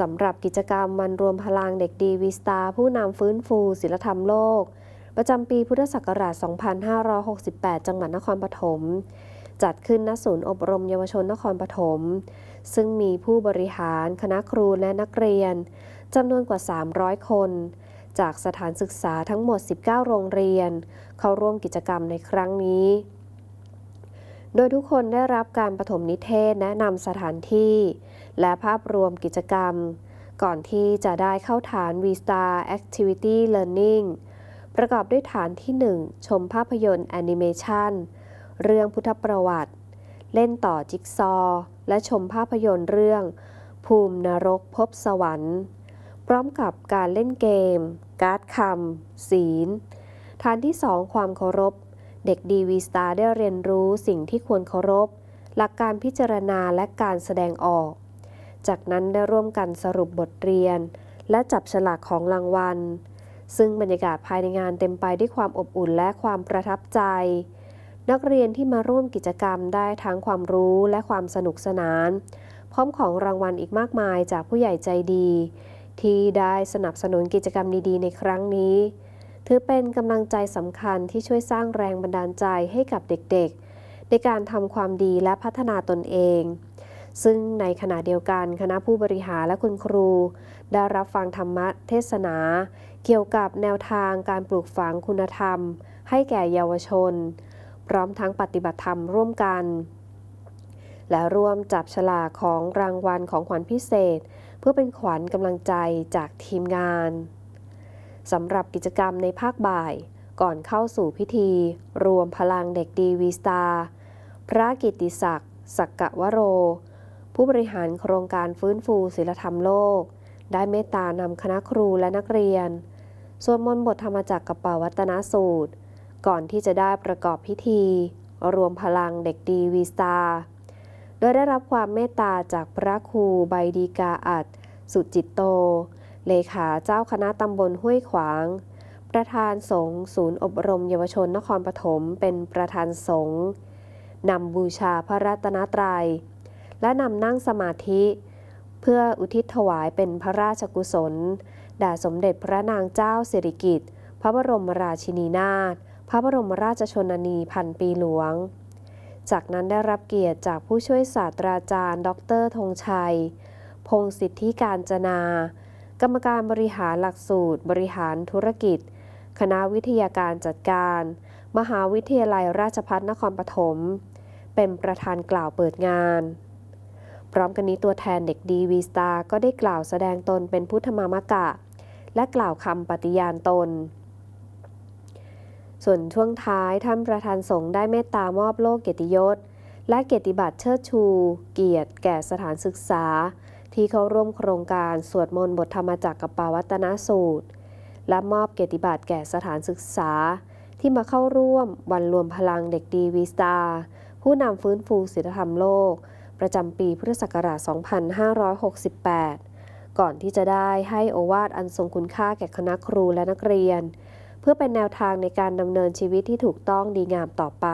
สำหรับกิจกรรมวันรวมพลังเด็กดีวีสตาผู้นำฟื้นฟูศิลธรรมโลก ประจำปีพุทธศักราช 2568 จังหวัดนครปฐม จัดขึ้นณศูนย์อบรมเยาวชนนครปฐม ซึ่งมีผู้บริหารคณะครูและนักเรียนจำนวนกว่า 300 คน จากสถานศึกษาทั้งหมด 19 โรงเรียน เข้าร่วมกิจกรรมในครั้งนี้ โดยทุกคนได้รับการปฐมนิเทศแนะนำสถานที่ และภาพรวมกิจกรรม ก่อนที่จะได้เข้าฐาน V-Star Activity Learning ประกอบด้วยฐานที่ 1 ชมภาพยนตร์แอนิเมชันเรื่องพุทธประวัติ เล่นต่อจิ๊กซอว์และชมภาพยนตร์เรื่อง ภูมินรกพบสวรรค์ พร้อมกับการเล่นเกม การ์ดคำศีล ฐานที่ 2 ความเคารพ เด็กดีวีสตาร์ได้เรียนรู้สิ่งที่ควรเคารพ หลักการพิจารณาและการแสดงออก จากนั้นได้ร่วมกันสรุปบทเรียน และจับฉลากของรางวัล ซึ่งบรรยากาศภายในงานเต็มไปด้วยความอบอุ่นและความประทับใจ นักเรียนที่มาร่วมกิจกรรมได้ทั้งความรู้และความสนุกสนาน พร้อมของรางวัลอีกมากมายจากผู้ใหญ่ใจดี ที่ได้สนับสนุนกิจกรรมดีๆ ในครั้งนี้ ถือเป็นกำลังใจสำคัญที่ช่วยสร้างแรงบันดาลใจให้กับเด็กๆ ในการทำความดีและพัฒนาตนเอง ซึ่งในขณะเดียวกันคณะผู้บริหารและคุณครู ได้รับฟังธรรมเทศนา เกี่ยวกับแนวทางการปลูกฝังคุณธรรม ให้แก่เยาวชน พร้อมทั้งปฏิบัติธรรมร่วมกัน และร่วมจับฉลากของรางวัลของขวัญพิเศษ เพื่อเป็นขวัญกำลังใจจากทีมงาน สำหรับกิจกรรมในภาคบ่าย ก่อนเข้าสู่พิธี รวมพลังเด็กดีวีสตาพระกิติศักดิ์สักกะวโร ผู้บริหารโครงการฟื้นฟูศิลธรรมโลก ได้เมตตานำคณะครูและนักเรียนสวดมนต์บทธรรมจักรกับปวัตนสูตร ก่อนที่จะได้ประกอบพิธี รวมพลังเด็กดีวีสตาโดยได้รับความเมตตาจากพระครูใบดีกาอัดสุจิตโต เลขาเจ้าคณะตำบลห้วยขวาง ประธานสงฆ์ศูนย์อบรมเยาวชนนครปฐมเป็นประธานสงฆ์นำบูชาพระรัตนตรัย และนำนั่งสมาธิ เพื่ออุทิศถวายเป็นพระราชกุศลแด่สมเด็จพระนางเจ้าสิริกิติ์พระบรมราชินีนาถพระบรมราชชนนีพันปีหลวง จากนั้นได้รับเกียรติจากผู้ช่วยศาสตราจารย์ ดรธงชัย พงศิทธิการจนา กรรมการบริหารหลักสูตร บริหารธุรกิจ คณะวิทยาการจัดการ มหาวิทยาลัยราชภัฏนครปฐม เป็นประธานกล่าวเปิดงาน พร้อมกันนี้ตัวแทนเด็กดีวีสตาก็ได้กล่าวแสดงตนเป็นพุทธมามกะ และกล่าวคำปฏิญาณตน ส่วนช่วงท้ายท่านประธานสงฆ์ได้เมตตามอบโล่เกียรติยศ และเกียรติบัตรเชิดชู เกียรติแก่สถานศึกษา ที่เข้าร่วมโครงการสวดมนต์บทธรรมจักรกับปาวัตนสูตร และมอบเกียรติบัตรแก่สถานศึกษา ที่มาเข้าร่วมวันรวมพลังเด็กดีวีสตาผู้นำฟื้นฟูศิลธรรมโลก ประจำปีพุทธศักราช 2568 ก่อนที่จะได้ให้โอวาทอันทรงคุณค่าแก่คณะครูและนักเรียน เพื่อเป็นแนวทางในการดำเนินชีวิตที่ถูกต้องดีงามต่อไป